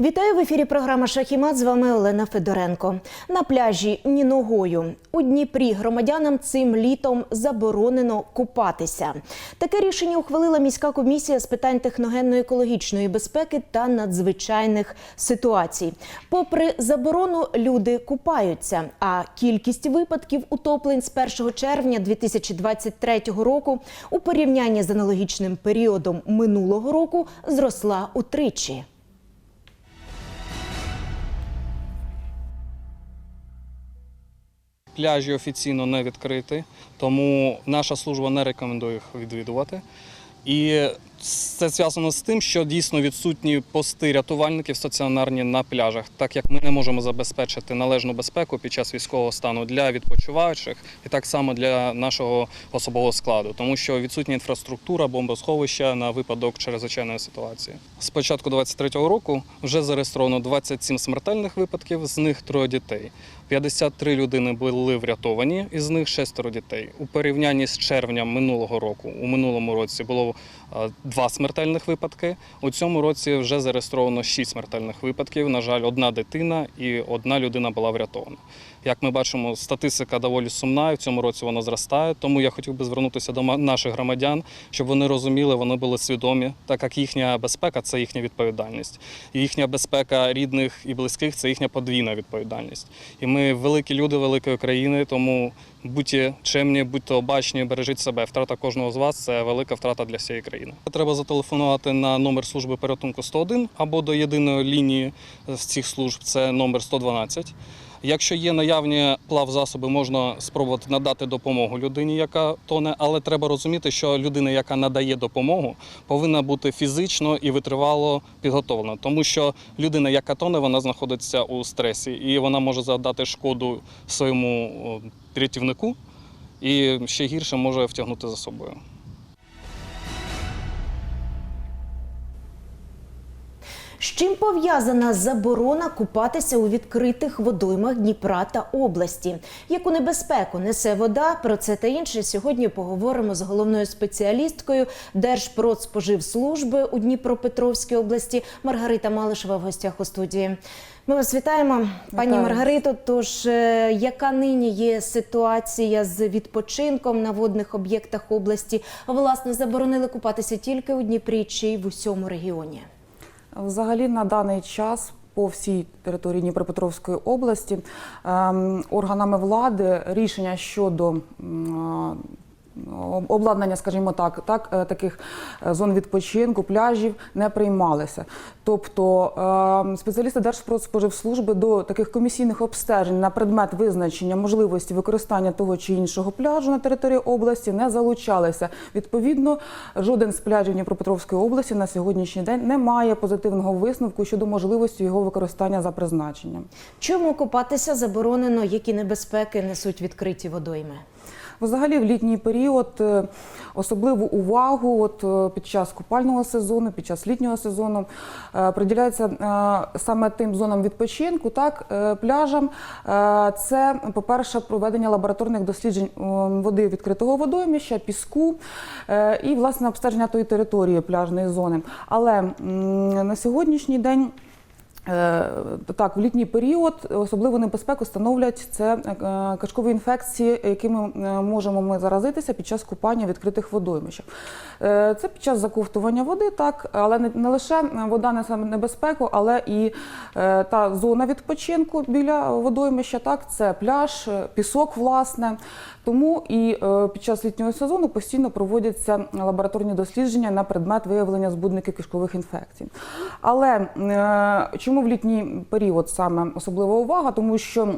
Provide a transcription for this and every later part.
Вітаю в ефірі. Програма Шахімат. З вами Олена Федоренко. На пляжі ні ногою у Дніпрі громадянам цим літом заборонено купатися. Таке рішення ухвалила міська комісія з питань техногенно-екологічної безпеки та надзвичайних ситуацій. Попри заборону, люди купаються. А кількість випадків утоплень з 1 червня 2023 року у порівнянні з аналогічним періодом минулого року зросла утричі. Пляжі офіційно не відкриті, тому наша служба не рекомендує їх відвідувати. І це зв'язано з тим, що дійсно відсутні пости рятувальників стаціонарні на пляжах, так як ми не можемо забезпечити належну безпеку під час військового стану для відпочиваючих і так само для нашого особового складу, тому що відсутня інфраструктура, бомбосховища на випадок чрезвичайної ситуації. З початку 2023 року вже зареєстровано 27 смертельних випадків, з них троє дітей. 53 людини були врятовані, із них шестеро дітей. У порівнянні з червнем минулого року, у минулому році було е, два смертельних випадки. У цьому році вже зареєстровано шість смертельних випадків. На жаль, одна дитина і одна людина була врятована. Як ми бачимо, статистика доволі сумна, і в цьому році вона зростає. Тому я хотів би звернутися до наших громадян, щоб вони розуміли, вони були свідомі, так як їхня безпека це їхня відповідальність. І їхня безпека рідних і близьких це їхня подвійна відповідальність. І ми великі люди великої країни, тому будьте чемні, будьте обачні, бережіть себе. Втрата кожного з вас це велика втрата для всієї країни. Треба зателефонувати на номер служби порятунку 101 або до єдиної лінії цих служб це номер 112. Якщо є наявні плавзасоби, можна спробувати надати допомогу людині, яка тоне, але треба розуміти, що людина, яка надає допомогу, повинна бути фізично і витривало підготовлена, тому що людина, яка тоне, вона знаходиться у стресі, і вона може завдати шкоду своєму рятівнику, і ще гірше може втягнути за собою. З чим пов'язана заборона купатися у відкритих водоймах Дніпра та області? Яку небезпеку несе вода? Про це та інше сьогодні поговоримо з головною спеціалісткою Держпродспоживслужби у Дніпропетровській області Маргарита Малишева в гостях у студії. Ми вас вітаємо, пані Вітаю. Маргарито. Тож, е, яка нині є ситуація з відпочинком на водних об'єктах області? Власне, заборонили купатися тільки у Дніпрі чи й в усьому регіоні? Взагалі на даний час по всій території Дніпропетровської області ем, органами влади рішення щодо обладнання, скажімо так, так е, таких е, зон відпочинку, пляжів не приймалися. Тобто ем, спеціалісти Держпродспоживслужби до таких комісійних обстежень на предмет визначення можливості використання того чи іншого пляжу на території області не залучалися. Відповідно, жоден з пляжів Дніпропетровської області на сьогоднішній день не має позитивного висновку щодо можливості його використання за призначенням. Чому купатися заборонено, які небезпеки несуть відкриті водойми? Взагалі, в літній період е, особливу увагу от е, під час купального сезону, під час літнього сезону е, приділяється саме тим зонам відпочинку, так пляжам. Це, по-перше, проведення лабораторних досліджень води відкритого водоймища, піску і власне обстеження тої території пляжної зони. Але на сьогоднішній день. Е, Так, в літній період особливу небезпеку становлять це е, кишкові інфекції, якими е, можемо ми заразитися під час купання відкритих водоймищах. Е, Це під час заковтування води, так, але не, лише вода несе небезпеку, але і та зона відпочинку біля водоймища, так, це пляж, пісок, власне. Тому і е, під час літнього сезону постійно проводяться лабораторні дослідження на предмет виявлення збудників кишкових інфекцій. Але е, чому в літній період саме особлива увага? Тому що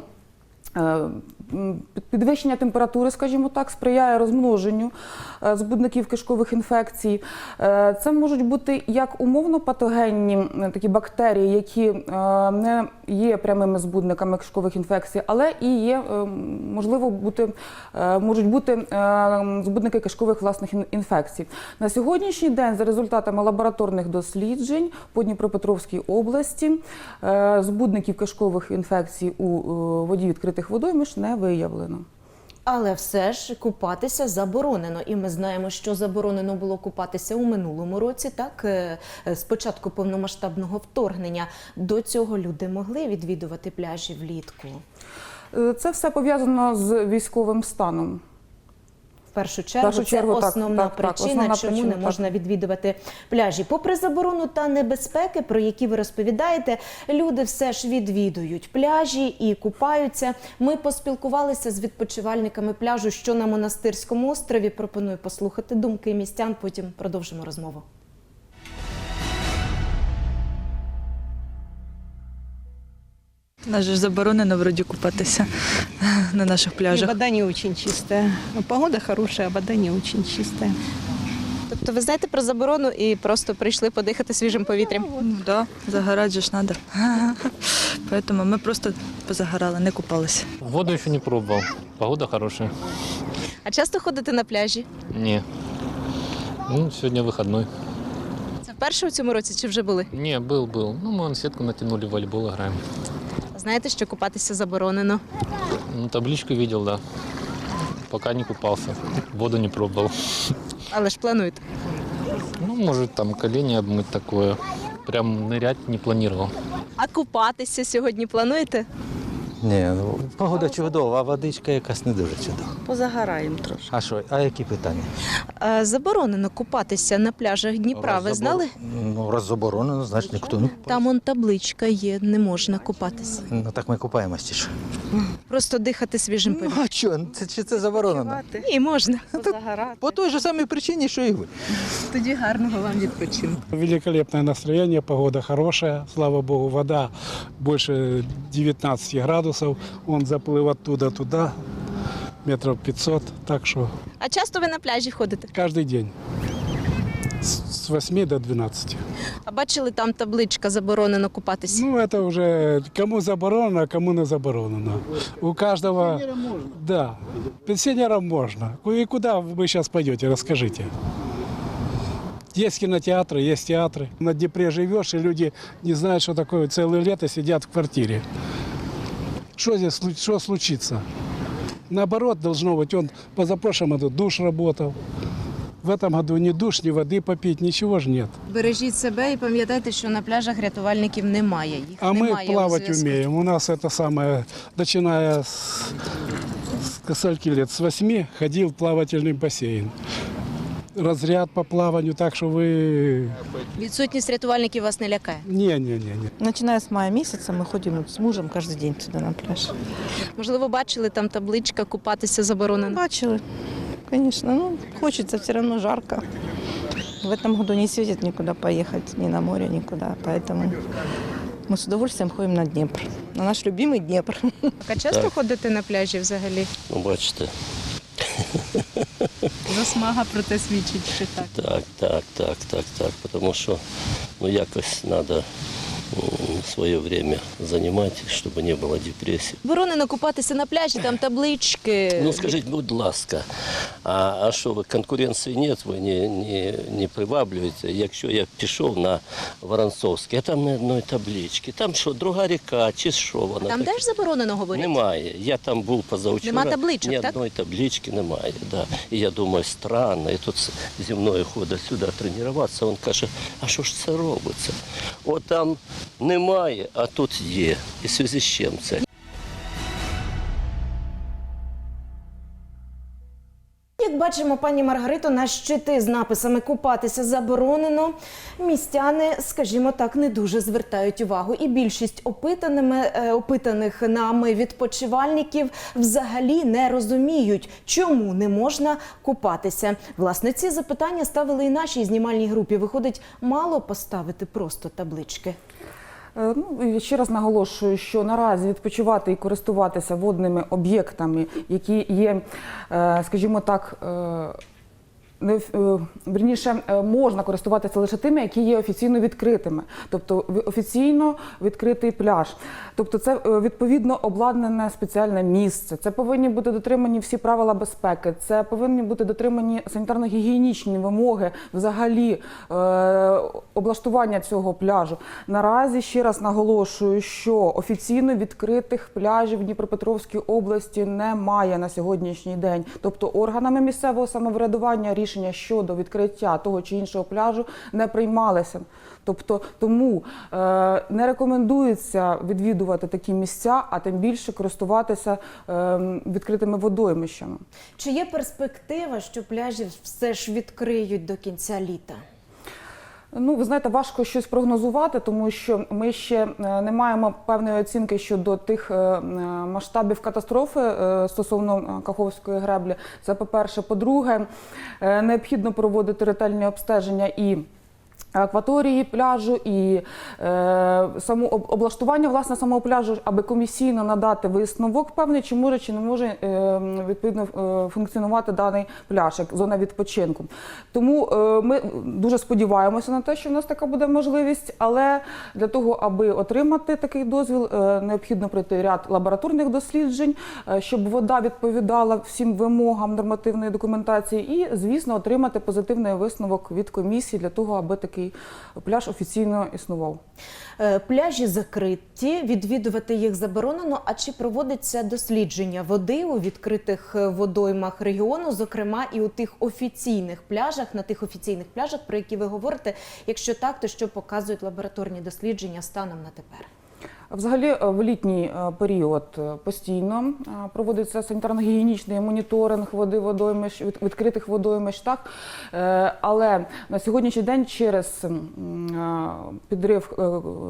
підвищення температури, скажімо так, сприяє розмноженню е, збудників кишкових інфекцій. Е, Це можуть бути як умовно патогенні такі бактерії, які е, не є прямими збудниками кишкових інфекцій, але і є е, можливо бути е, можуть бути е, збудники кишкових власних інфекцій. На сьогоднішній день, за результатами лабораторних досліджень по Дніпропетровській області, е, збудників кишкових інфекцій у е, воді відкритих водоймищ не виявлено. Але все ж купатися заборонено. І ми знаємо, що заборонено було купатися у минулому році. Так е, е, з початку повномасштабного вторгнення до цього люди могли відвідувати пляжі влітку. Е, Це все пов'язано з військовим станом. В першу чергу, першу чергу, це так, основна так, так, причина, основна чому причина, не так. можна відвідувати пляжі. Попри заборону та небезпеки, про які ви розповідаєте, люди все ж відвідують пляжі і купаються. Ми поспілкувалися з відпочивальниками пляжу, що на монастирському острові. Пропоную послухати думки містян. Потім продовжимо розмову. нас же ж заборонено вроді купатися на наших И пляжах. вода не очень чистая. Ну, Погода хорошая, а вода не очень чистая. Тобто, ви знаєте про заборону і просто прийшли подихати свіжим повітрям. Ну, да, загорати же ж треба. Поэтому ми просто позагорали, не купалися. Воду еще не пробовал. Погода хорошая. А часто ходите на пляжі? Не. Ну, сегодня выходной. Це вперше у цьому році чи вже були? Не, был, был. Ну, мы на сетку натянули, в волейбол играем. Знаєте, що купатися заборонено? Таблічку табличку так. да. Пока не купався. Воду не пробував. Але ж плануєте. Ну, може, там коліні обмити таке. Прям нырять не планував. А купатися сьогодні плануєте? Ні, ну погода чудова, а водичка якась не дуже чудова. Позагораем трошки. А що, а які питання? Е, Заборонено купатися на пляжах Дніпра. Ви Раз знали? Ну, раз заборонено, значить ніхто не купає. Там он табличка є, не можна купатися. Ну так ми купаємось ті ж. Просто дихати свіжим Ну, повітрям. а що, це, чи це заборонено? Ні, можна. Позагорати. По той же самій причині, що і ви. Тоді гарного вам відпочинку. Великолепное настроение, погода хорошая, слава богу, вода больше 19 градусов, он заплыл оттуда туда, метров 500, так что А часто ви на пляжі ходите? каждый день с с 8 до 12. А бачили там табличка заборонено купатися? Ну, это уже кому заборонено, а кому не заборонено. У каждого... Да, пенсионерам можно. И куда вы сейчас пойдете, расскажите. Есть кинотеатры, есть театры. На Днепре живешь, и люди не знают, что такое целое лето сидят в квартире. Что здесь слу- что случится? Наоборот, должно быть, он позапрошлом году душ работал. В этом году ни душ, ни воды попить, ничего же нет. Бережіть себе і пам'ятайте, що на пляжах рятувальників немає. Їх А немає мы у плавать зв'язку. умеем. У нас это самое, начиная с, с скольки лет, с восьми, ходил в плавательный бассейн. Разряд по плаванию, так что вы... Відсутність рятувальників вас не лякає. Не-не-не. Начиная с мая месяца мы ходим вот с мужем каждый день сюда на пляж. Можливо, бачили там табличка купатися заборонено. Бачили, конечно. Ну, хочется, все равно жарко. В этом году не светит никуда поехать, ни на море, никуда. Поэтому мы с удовольствием ходим на Днепр. На наш любимый Днепр. А часто ходите на пляжі взагалі? Ну, бачите, Засмага про те свідчить, що так. так, так, так, так, так. Тому що ну, якось треба своє время займати, щоб не було депресії. Заборонено купатися на пляжі, там таблички. Ну, скажіть, будь ласка, а, а що ви конкуренції нет, ви не, не, не приваблюєте? Якщо я пішов на Воронцовський, а там не одної таблички, там що, друга ріка, чи що вона? Там така? теж заборонено говорити? Немає. Я там був позавчора. Нема табличок, Ні так? одної таблички немає. Да. І я думаю, странно. І тут зі мною ходить сюди тренуватися. Він каже, а що ж це робиться? От там немає, а тут є. І в зв'язку з чим це? Як бачимо, пані Маргарито, на щити з написами купатися заборонено. Містяни, скажімо так, не дуже звертають увагу. І більшість опитаними, е, опитаних нами відпочивальників взагалі не розуміють, чому не можна купатися. Власне, ці запитання ставили і нашій знімальній групі. Виходить, мало поставити просто таблички. Е, Ну, ще раз наголошую, що наразі відпочивати і користуватися водними об'єктами, які є, е, скажімо так, е, оф- е, можна користуватися лише тими, які є офіційно відкритими, тобто офіційно відкритий пляж. Тобто, це е, відповідно обладнане спеціальне місце. Це повинні бути дотримані всі правила безпеки. Це повинні бути дотримані санітарно-гігієнічні вимоги, взагалі е, облаштування цього пляжу. Наразі ще раз наголошую, що офіційно відкритих пляжів в Дніпропетровській області немає на сьогоднішній день. Тобто органами місцевого самоврядування рішення щодо відкриття того чи іншого пляжу не приймалися. Тобто тому е, не рекомендується відвідувати такі місця, а тим більше користуватися е, відкритими водоймищами. Чи є перспектива, що пляжі все ж відкриють до кінця літа? Ну, ви знаєте, важко щось прогнозувати, тому що ми ще е, не маємо певної оцінки щодо тих е, е, масштабів катастрофи стосовно Каховської греблі. Це по-перше. По-друге, е, необхідно проводити ретельні обстеження і. Акваторії пляжу і е, саму об- облаштування власне самого пляжу, аби комісійно надати висновок певний, чи може чи не може е, відповідно е, функціонувати даний пляж як зона відпочинку. Тому е, ми дуже сподіваємося на те, що в нас така буде можливість, але для того, аби отримати такий дозвіл, е, необхідно пройти ряд лабораторних досліджень, е, щоб вода відповідала всім вимогам нормативної документації, і звісно отримати позитивний висновок від комісії для того, аби такий пляж офіційно існував. Е, Пляжі закриті, відвідувати їх заборонено. А чи проводиться дослідження води у відкритих е, водоймах регіону, зокрема і у тих офіційних пляжах, на тих офіційних пляжах, про які ви говорите? Якщо так, то що показують лабораторні дослідження станом на тепер? Взагалі, е, в літній е, період е, постійно проводиться санітарно-гігієнічний моніторинг води водоймищ, відкритих водоймищ. Так? Але на сьогоднішній день через підрив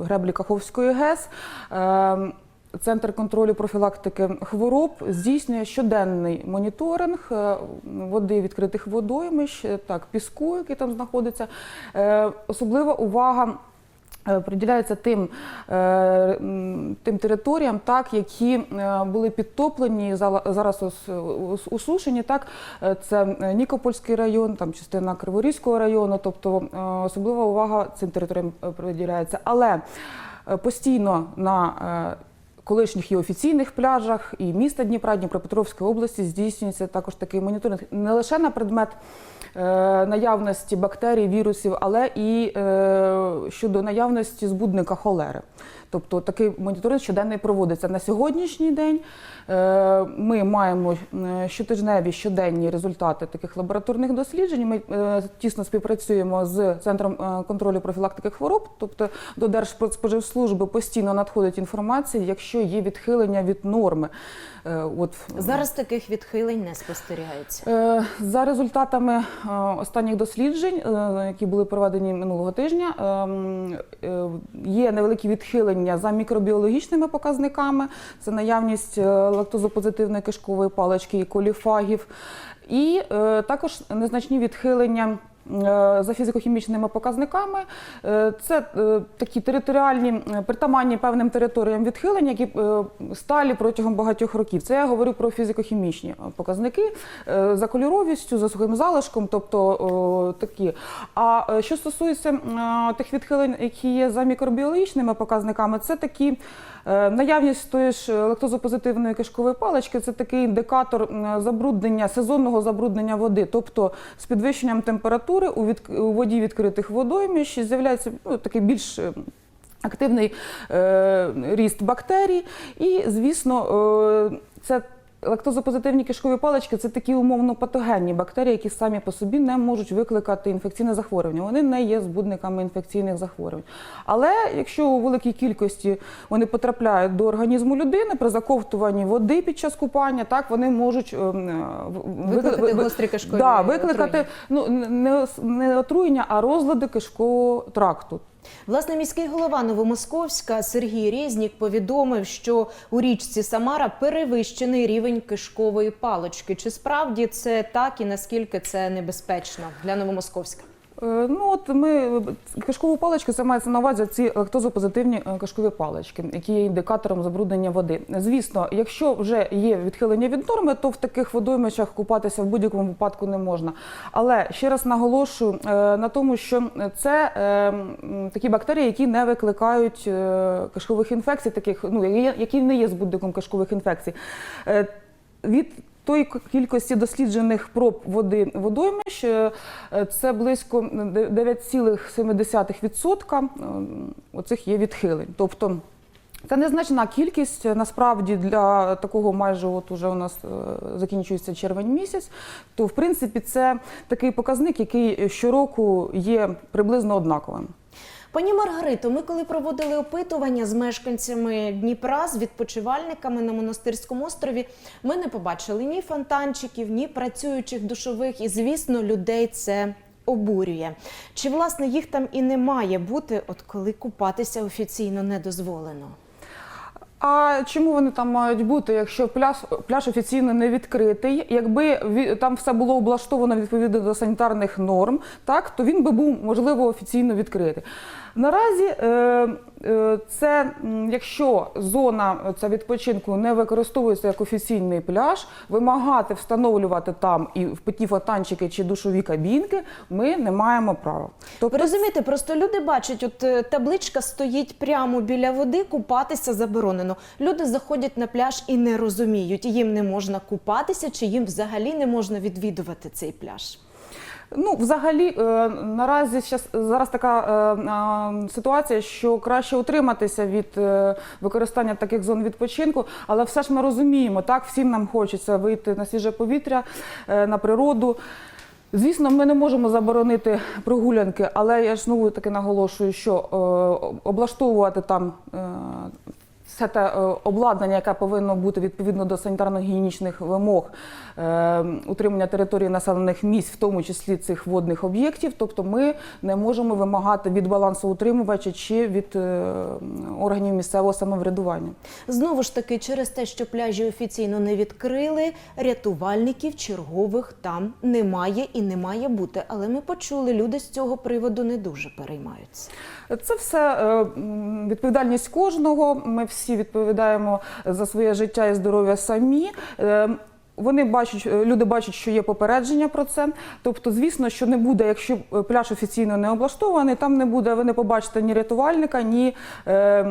греблі Каховської ГЕС Центр контролю профілактики хвороб здійснює щоденний моніторинг води відкритих водоймищ, так, піску, який там знаходиться. Особлива увага приділяється тим, е, тим територіям, так, які е, були підтоплені, зараз усушені. Так, Е, це е, Нікопольський район, там частина Криворізького району, тобто е, особлива увага цим територіям е, приділяється. Але е, постійно на е, колишніх і офіційних пляжах і міста Дніпра, Дніпропетровської області здійснюється також такий моніторинг не лише на предмет е, наявності бактерій, вірусів, але і е, щодо наявності збудника холери. Тобто такий моніторинг щоденний проводиться на сьогоднішній день. Е, Ми маємо е, щотижневі щоденні результати таких лабораторних досліджень. Ми е, тісно співпрацюємо з центром контролю профілактики хвороб, тобто до Держпродспоживслужби постійно надходить інформація, якщо є відхилення від норми. От Зараз таких відхилень не спостерігається. За результатами останніх досліджень, які були проведені минулого тижня, ем, є невеликі відхилення за мікробіологічними показниками. Це наявність е, лактозопозитивної кишкової палички і коліфагів, і е, також незначні відхилення. Е, За фізико-хімічними показниками Е, це е, такі територіальні притаманні певним територіям відхилення, які сталі протягом багатьох років. Це я говорю про фізико-хімічні показники за кольоровістю, за сухим залишком, тобто такі. А що стосується тих відхилень, які є за мікробіологічними показниками, це такі. Наявність тої ж лактозопозитивної кишкової палички це такий індикатор забруднення, сезонного забруднення води. Тобто з підвищенням температури у, від, у воді відкритих водоймищ з'являється ну, такий більш е, активний е, ріст бактерій. І, звісно, е, це лактозопозитивні кишкові палички це такі умовно патогенні бактерії, які самі по собі не можуть викликати інфекційне захворювання. Вони не є збудниками інфекційних захворювань. Але якщо у великій кількості вони потрапляють до організму людини при заковтуванні води під час купання, так вони можуть ем, е, Викликати ви- ви- гострі кишкові да, викликати отруєння. ну не, не отруєння, а розлади кишкового тракту. Власне, міський голова Новомосковська Сергій Резнік повідомив, що у річці Самара перевищений рівень кишкової палочки. Чи справді це так і наскільки це небезпечно для Новомосковська? Е, Ну от ми кишкові палички це мається на увазі ці лактозопозитивні е, кишкові палички, які є індикатором забруднення води. Звісно, якщо вже є відхилення від норми, то в таких водоймищах купатися в будь-якому випадку не можна. Але ще раз наголошую е, на тому, що це е, такі бактерії, які не викликають е, кишкових інфекцій, таких ну які- не є збудником кишкових інфекцій. Е, Від тої кількості досліджених проб води водоймищ е, це близько 9,7% е, оцих є відхилень. Тобто це незначна кількість насправді для такого майже от уже у нас е, закінчується червень місяць. То в принципі це такий показник, який щороку є приблизно однаковим. Пані Маргарито, ми коли проводили опитування з мешканцями Дніпра, з відпочивальниками на монастирському острові, ми не побачили ні фонтанчиків, ні працюючих душових, і звісно, людей це обурює. Чи власне їх там і не має бути, от коли купатися офіційно не дозволено? А чому вони там мають бути, якщо пляж, пляж офіційно не відкритий? Якби там все було облаштовано відповідно до санітарних норм, так то він би був можливо офіційно відкритий. Наразі е, це якщо зона ця відпочинку не використовується як офіційний пляж, вимагати встановлювати там і в питні фонтанчики чи душові кабінки, ми не маємо права. Ви розумієте, просто люди бачать, от е, табличка стоїть прямо біля води, купатися заборонено. Люди заходять на пляж і не розуміють, їм не можна купатися, чи їм взагалі не можна відвідувати цей пляж. Ну, взагалі, е, наразі зараз така е, ситуація, що краще утриматися від е, використання таких зон відпочинку, але все ж ми розуміємо, так всім нам хочеться вийти на свіже повітря, на природу. Звісно, ми не можемо заборонити прогулянки, але я ж знову таки наголошую, що облаштовувати там все те е, обладнання, яке повинно бути відповідно до санітарно-гігієнічних вимог е, утримання території населених місць, в тому числі цих водних об'єктів. Тобто ми не можемо вимагати від балансоутримувача чи від е, органів місцевого самоврядування. Знову ж таки, через те, що пляжі офіційно не відкрили, рятувальників чергових там немає і не має бути. Але ми почули, люди з цього приводу не дуже переймаються. Це все е, відповідальність кожного. Ми всі відповідаємо за своє життя і здоров'я самі. Вони бачать, е, люди бачать, що є попередження про це. Тобто, звісно, що не буде, якщо е, пляж офіційно не облаштований, там не буде, ви не побачите ні рятувальника, ні е, е,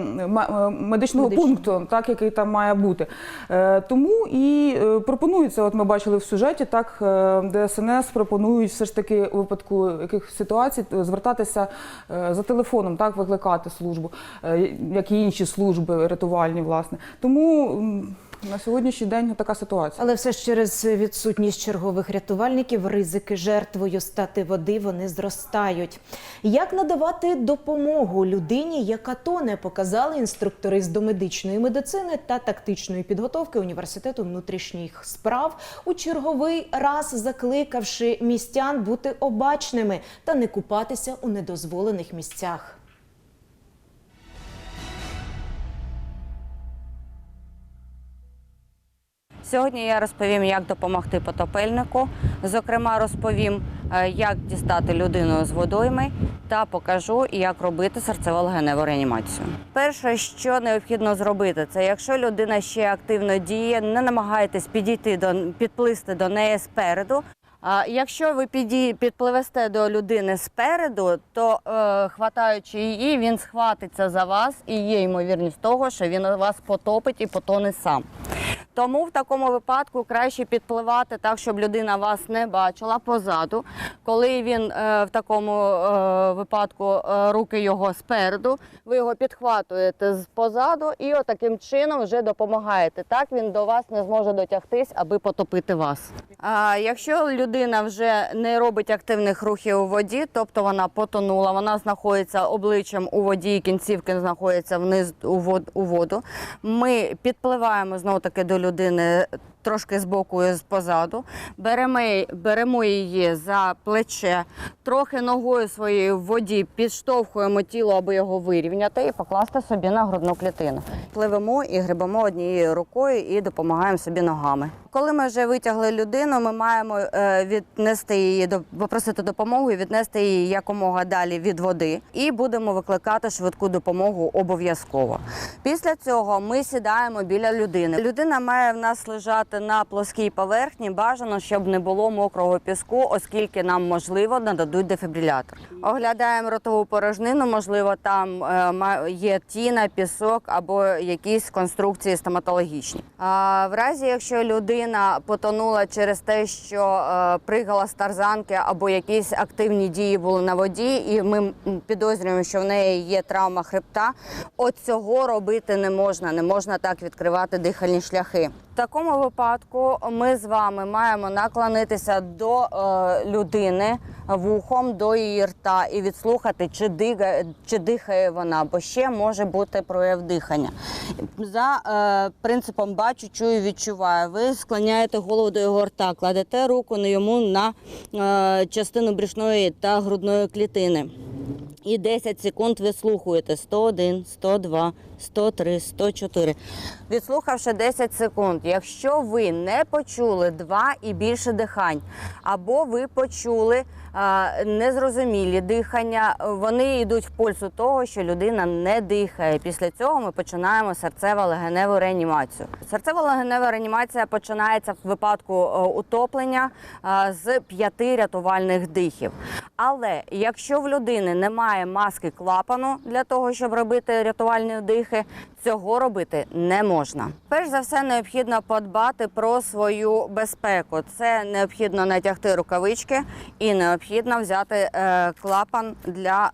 медичного Медичного. пункту, так який там має бути. Е, тому і пропонується, от ми бачили в сюжеті, так е, ДСНС пропонують все ж таки у випадку яких ситуацій звертатися за телефоном, так викликати службу, як і інші служби рятувальні, власне. Тому на сьогоднішній день така ситуація. Але все ж через відсутність чергових рятувальників ризики жертвою стати води вони зростають. Як надавати допомогу людині, яка тоне, показали інструктори з домедичної медицини та тактичної підготовки університету внутрішніх справ у черговий раз закликавши містян бути обачними та не купатися у недозволених місцях. Сьогодні я розповім, як допомогти потопельнику. Зокрема, розповім, е, як дістати людину з водойми та покажу, як робити серцево-легеневу реанімацію. Перше, що необхідно зробити, це якщо людина ще активно діє, не намагайтесь підійти до підплисти до неї спереду. А якщо ви підпливете до людини спереду, то е, хватаючи її, він схватиться за вас і є ймовірність того, що він вас потопить і потоне сам. Тому в такому випадку краще підпливати так, щоб людина вас не бачила позаду. Коли він е, в такому е, випадку е, руки його спереду, ви його підхватуєте позаду і отаким чином вже допомагаєте. Так він до вас не зможе дотягтись, аби потопити вас. А якщо людина вже не робить активних рухів у воді, тобто вона потонула, вона знаходиться обличчям у воді, і кінцівки знаходяться вниз у воду. Ми підпливаємо знову таки до людини людини трошки збоку і позаду. Беремо, беремо її за плече, трохи ногою своєю в воді підштовхуємо тіло, аби його вирівняти, і покласти собі на грудну клітину. Пливемо і грибемо однією рукою і допомагаємо собі ногами. Коли ми вже витягли людину, ми маємо е, віднести її попросити допомогу і віднести її якомога далі від води, і будемо викликати швидку допомогу обов'язково. Після цього ми сідаємо біля людини. Людина має в нас лежати на плоскій поверхні. Бажано, щоб не було мокрого піску, оскільки нам можливо нададуть дефібрилятор. Оглядаємо ротову порожнину. Можливо, там е, є тіна, пісок або якісь конструкції стоматологічні. В разі, якщо людина потонула через те, що е, пригала з тарзанки або якісь активні дії були на воді, і ми підозрюємо, що в неї є травма хребта, от цього робити не можна. Не можна так відкривати дихальні шляхи. В такому випадку ми з вами маємо наклонитися до е, людини вухом до її рта і відслухати, чи дихає, чи дихає вона, бо ще може бути прояв дихання. За е, принципом бачу, чую, відчуваю. Ви склоняєте голову до його рта, кладете руку на йому на е, частину брюшної та грудної клітини. І 10 секунд ви слухаєте 101, 102, 103, 104. Відслухавши 10 секунд, якщо ви не почули два і більше дихань, або ви почули незрозумілі дихання, вони йдуть в пульсу того, що людина не дихає. Після цього ми починаємо серцево-легеневу реанімацію. Серцево-легенева реанімація починається в випадку е, утоплення з п'яти рятувальних дихів. Але якщо в людини немає маски клапану для того, щоб робити рятувальні дихи, цього робити не можна. Перш за все, необхідно подбати про свою безпеку. Це необхідно натягти рукавички і необхідно взяти е, клапан для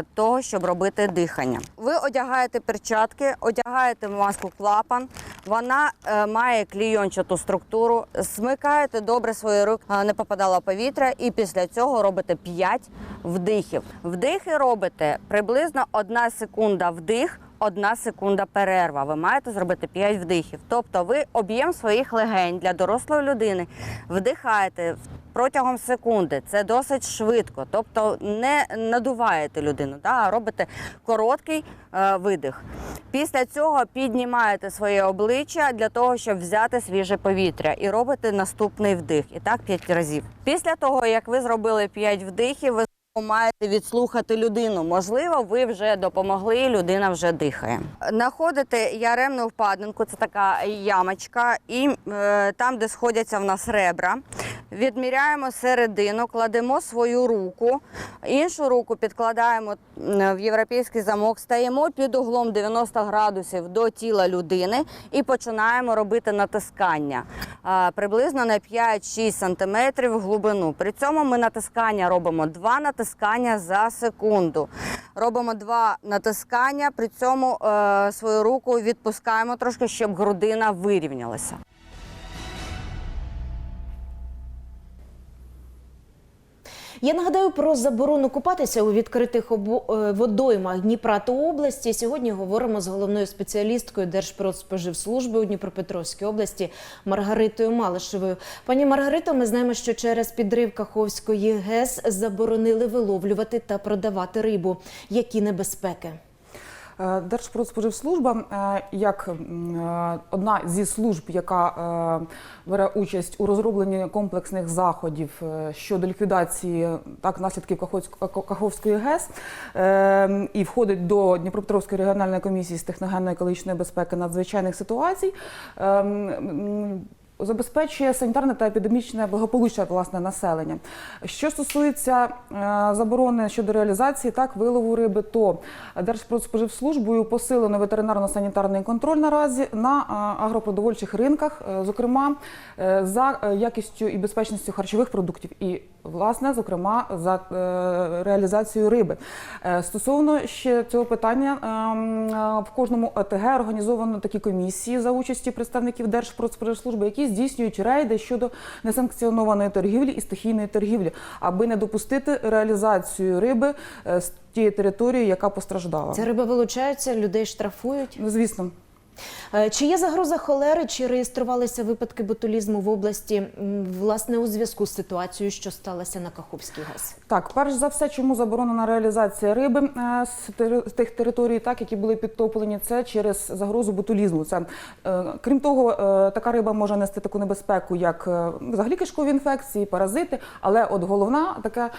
е, того, щоб робити дихання. Ви одягаєте перчатки, одягаєте маску клапан. Вона е, має клійончату структуру. Смикаєте добре свої руки, не попадало повітря, і після цього робите 5 вдихів. Вдихи робите приблизно 1 секунда вдих. Одна секунда перерва. Ви маєте зробити 5 вдихів. Тобто ви об'єм своїх легень для дорослої людини вдихаєте протягом секунди. Це досить швидко. Тобто не надуваєте людину, а робите короткий е, видих. Після цього піднімаєте своє обличчя для того, щоб взяти свіже повітря, і робите наступний вдих. І так 5 разів. Після того, як ви зробили 5 вдихів, ви Маєте відслухати людину. Можливо, ви вже допомогли, людина вже дихає. Находите яремну впадинку, це така ямочка, і е, там, де сходяться в нас ребра. Відміряємо середину, кладемо свою руку, іншу руку підкладаємо в європейський замок, стаємо під углом 90 градусів до тіла людини і починаємо робити натискання приблизно на 5-6 см глибину. При цьому ми натискання робимо два натискання за секунду. Робимо два натискання, при цьому е, свою руку відпускаємо трошки, щоб грудина вирівнялася. Я нагадаю про заборону купатися у відкритих е, водоймах Дніпра та області. Сьогодні говоримо з головною спеціалісткою Держпродспоживслужби у Дніпропетровській області Маргаритою Малишевою. Пані Маргарито, ми знаємо, що через підрив Каховської ГЕС заборонили виловлювати та продавати рибу. Які небезпеки? Е, Держпродспоживслужба е, як е, одна зі служб, яка бере участь у розробленні комплексних заходів щодо ліквідації так наслідків Каховської ГЕС і входить до Дніпропетровської регіональної комісії з техногенно-екологічної безпеки надзвичайних ситуацій. Забезпечує санітарне та епідемічне благополуччя власне населення. Що стосується е, заборони щодо реалізації так вилову риби, то Держпродспоживслужбою посилено ветеринарно-санітарний контроль наразі на е, агропродовольчих ринках, е, зокрема за якістю і безпечністю харчових продуктів, і власне, зокрема, за е, реалізацією риби. Е, Стосовно ще цього питання, ем, е, в кожному ОТГ організовано такі комісії за участі представників Держпродспоживслужби, які здійснюють рейди щодо несанкціонованої торгівлі і стихійної торгівлі, аби не допустити реалізацію риби з тієї території, яка постраждала. Ця риба вилучається, людей штрафують. Ну, звісно. Е, Чи є загроза холери, чи реєструвалися випадки ботулізму в області власне у зв'язку з ситуацією, що сталася на Каховській ГЕС? Так, перш за все, чому заборонена реалізація риби е, з тих територій, так які були підтоплені, це через загрозу ботулізму. Це е, крім того, така риба може нести таку небезпеку, як взагалі кишкові інфекції, паразити. Але от головна таке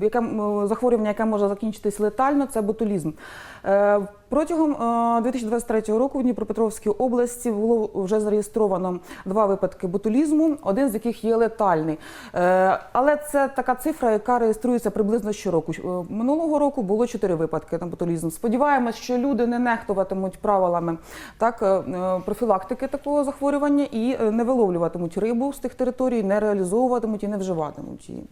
яке захворювання, яке може закінчитись летально, це ботулізм. Е, Протягом е, 2023 року в Дніпропетровській області було вже зареєстровано два випадки ботулізму, один з яких є летальний. Е, Але це така цифра, яка реєструється приблизно щороку. Е, Минулого року було чотири випадки на ботулізм. Сподіваємось, що люди не нехтуватимуть правилами так, е, е, профілактики такого захворювання і е, не виловлюватимуть рибу з тих територій, не реалізовуватимуть і не вживатимуть її.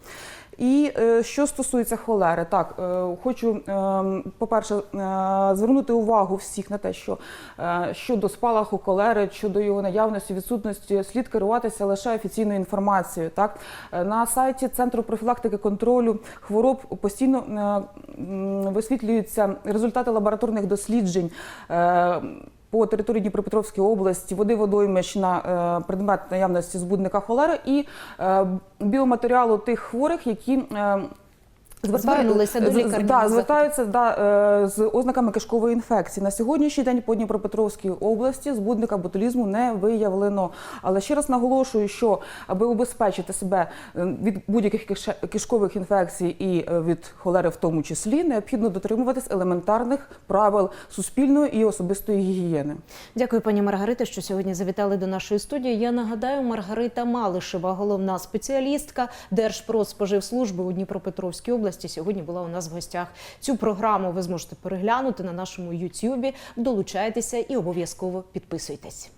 І е, що стосується холери, так е, хочу, е, по-перше, е, звернути увагу всіх на те, що щодо спалаху холери, щодо його наявності, відсутності, слід керуватися лише офіційною інформацією. Так на сайті Центру профілактики контролю хвороб постійно висвітлюються результати лабораторних досліджень. По території Дніпропетровської області води водоймищ на е, предмет наявності збудника холери і е, біоматеріалу тих хворих, які е, Звернулися до лікарні Да, звертаються да, е, з ознаками кишкової інфекції. На сьогоднішній день по Дніпропетровській області збудника ботулізму не виявлено. Але ще раз наголошую, що аби убезпечити себе від будь-яких кишкових інфекцій і е, від холери, в тому числі, необхідно дотримуватись елементарних правил суспільної і особистої гігієни. Дякую, пані Маргарита, що сьогодні завітали до нашої студії. Я нагадаю, Маргарита Малишева, головна спеціалістка Держпродспоживслужби у Дніпропетровській області, сьогодні була у нас в гостях. Цю програму ви зможете переглянути на нашому Ютюбі. Долучайтеся і обов'язково підписуйтесь.